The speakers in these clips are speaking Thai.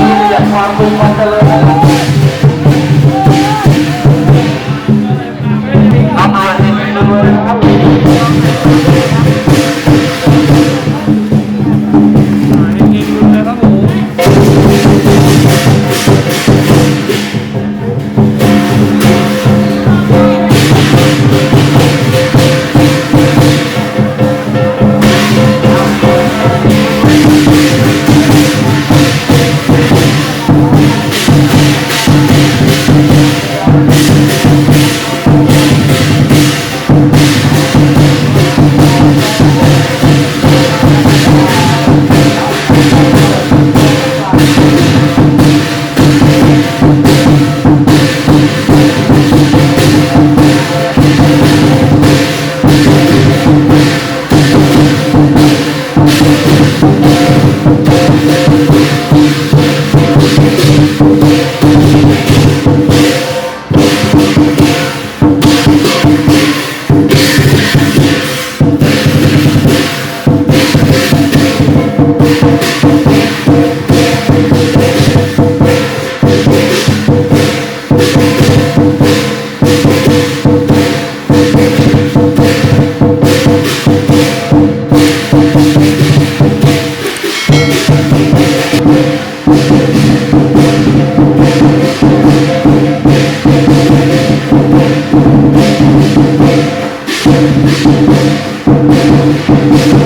มีแต่ความสุขความเจริญ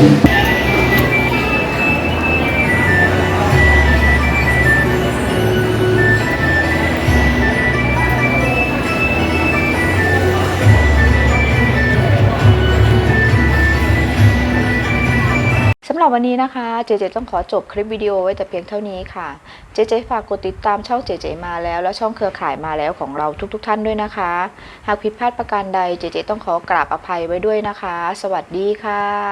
Thank หรับวันนี้นะคะ เจเจต้องขอจบคลิปวิดีโอไว้แต่เพียงเท่านี้ค่ะ เจเจฝากกดติดตามช่องเจเจมาแล้ว และช่องเครือข่ายมาแล้วของเราทุกๆทท่านด้วยนะคะ หากผิดพลาดประการใด เจเจต้องขอกราบอภัยไว้ด้วยนะคะ สวัสดีค่ะ